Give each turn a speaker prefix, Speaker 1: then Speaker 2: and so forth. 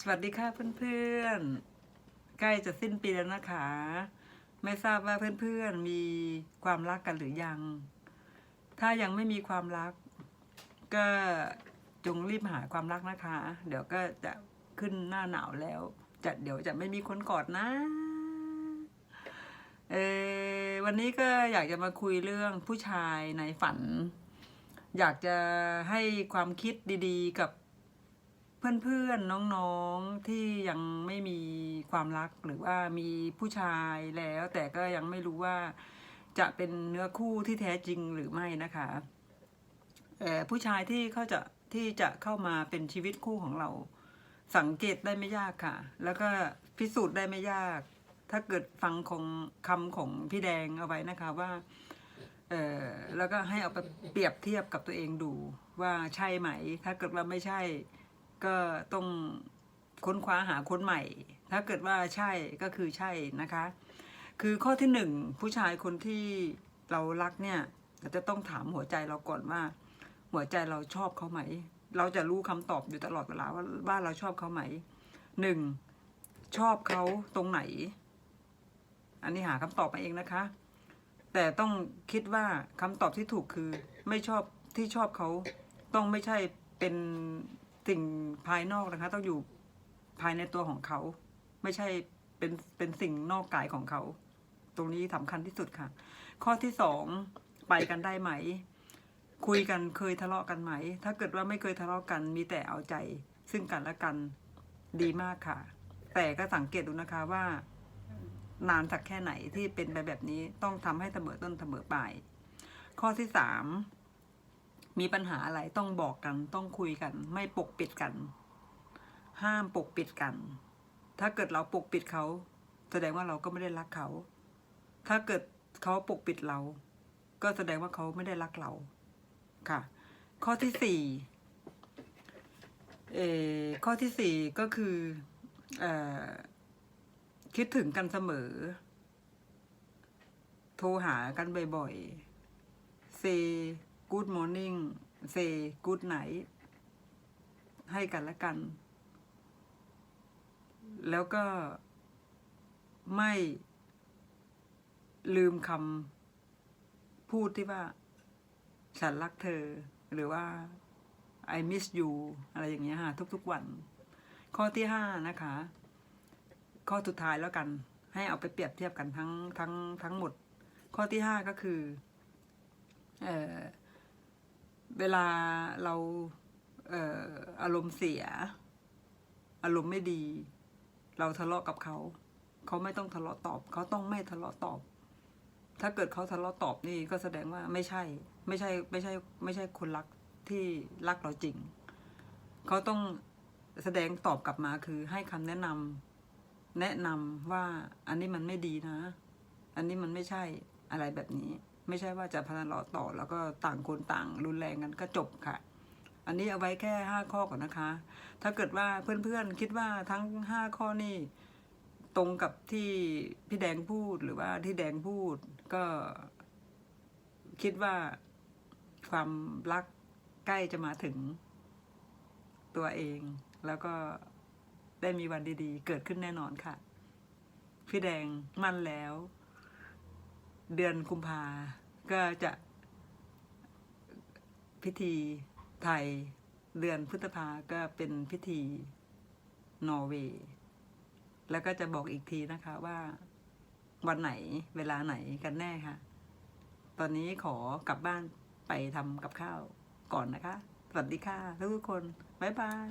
Speaker 1: สวัสดีค่ะเพื่อนๆ ใกล้จะสิ้นปีแล้วนะคะ ไม่ทราบว่าเพื่อนๆ มีความรักกันหรือยัง ถ้ายังไม่มีความรัก ก็จงรีบหาความรักนะคะ เดี๋ยวก็จะขึ้นหน้าหนาวแล้ว จะเดี๋ยวจะไม่มีคนกอดนะ เออวันนี้ก็อยากจะมาคุยเรื่องผู้ชายในฝัน อยากจะให้ความคิดดีๆกับ เพื่อนๆน้องๆที่ยังไม่มีความรักหรือว่ามีผู้ชายแล้ว แต่ก็ยังไม่รู้ว่าจะเป็นเนื้อคู่ที่แท้จริงหรือไม่นะคะผู้ชายที่เขาจะที่จะเข้ามาเป็นชีวิตคู่ของเรา สังเกตได้ไม่ยากค่ะ แล้วก็พิสูจน์ได้ไม่ยาก ถ้าเกิดฟังของคำของพี่แดงเอาไว้นะคะว่าเออแล้วก็ให้เอาไปเปรียบเทียบกับตัวเองดูว่าใช่ไหม ถ้าเกิดว่าไม่ใช่ ก็ต้องค้นคว้าหาคนใหม่ ถ้าเกิดว่าใช่ก็คือใช่นะคะ คือข้อที่หนึ่งผู้ชายคนที่เรารักเนี่ยจะต้องถามหัวใจเราก่อนว่า หัวใจเราชอบเขาไหม เราจะรู้คำตอบอยู่ตลอดเวลาว่าว่าเราชอบเขาไหมหนึ่งชอบเขาตรงไหน อันนี้หาคำตอบมาเองนะคะ แต่ต้องคิดว่าคำตอบที่ถูกคือ ไม่ชอบที่ชอบเขาต้องไม่ใช่เป็น สิ่งภายนอกนะคะ ต้องอยู่ภายในตัวของเขา ไม่ใช่เป็นเป็นสิ่งนอกกายของเขา ตรงนี้สำคัญที่สุดค่ะ ข้อที่สองไปกันได้ไหม คุยกันเคยทะเลาะกันไหม ถ้าเกิดว่าไม่เคยทะเลาะกันมีแต่เอาใจ ซึ่งกันและกันดีมากค่ะ แต่ก็สังเกตดูนะคะว่านานสักแค่ไหนที่เป็นไปแบบนี้ต้องทำให้เสมอต้นเสมอปลายข้อที่สาม มีปัญหาอะไรต้องบอกกันต้องคุยกัน ไม่ปกปิดกัน ห้ามปกปิดกัน ถ้าเกิดเราปกปิดเขา แสดงว่าเราก็ไม่ได้รักเขา ถ้าเกิดเขาปกปิดเรา ก็แสดงว่าเขาไม่ได้รักเรา ค่ะ ข้อที่สี่เออข้อที่สี่ก็คือเอคิดถึงกันเสมอ โทรหากันบ่อยๆ say good morning say good night ให้กันและกัน แล้วก็ไม่ลืมคำพูดที่ว่า ฉันรักเธอ หรือว่า I miss you อะไรอย่างเงี้ยค่ะทุกๆวัน ข้อที่ห้านะคะ ข้อสุดท้ายแล้วกัน ให้เอาไปเปรียบเทียบกันทั้งทั้งทั้งหมด ข้อที่ห้าก็คือ เออ เวลาเราเอออารมณ์เสีย อารมณ์ไม่ดี เราทะเลาะกับเขาเขาไม่ต้องทะเลาะตอบ เขาต้องไม่ทะเลาะตอบ ถ้าเกิดเขาทะเลาะตอบนี่ก็แสดงว่าไม่ใช่ ไม่ใช่ไม่ใช่ ไม่ใช่คนรักที่รักเราจริง เขาต้องแสดงตอบกลับมาคือให้คำแนะนำแนะนำว่าอันนี้มันไม่ดีนะ อันนี้มันไม่ใช่อะไรแบบนี้ ไม่ใช่ว่าจะพัฒนาต่อแล้วก็ต่างคนต่างรุนแรงกันก็จบค่ะ อันนี้เอาไว้แค่ห้าข้อก่อนนะคะ ถ้าเกิดว่าเพื่อนๆคิดว่าทั้งห้าข้อนี่ตรงกับที่พี่แดงพูดหรือว่าที่แดงพูดก็คิดว่าความรักใกล้จะมาถึงตัวเอง แล้วก็ได้มีวันดีๆ เกิดขึ้นแน่นอนค่ะ พี่แดงมั่นแล้ว เดือนกุมภาก็จะพิธีไทย เดือนพฤษภาก็เป็นพิธีนอร์เวย์แล้วก็จะบอกอีกทีนะคะว่าวันไหนเวลาไหนกันแน่ค่ะ ตอนนี้ขอกลับบ้านไปทำกับข้าวก่อนนะคะ สวัสดีค่ะทุกคน บ๊ายบาย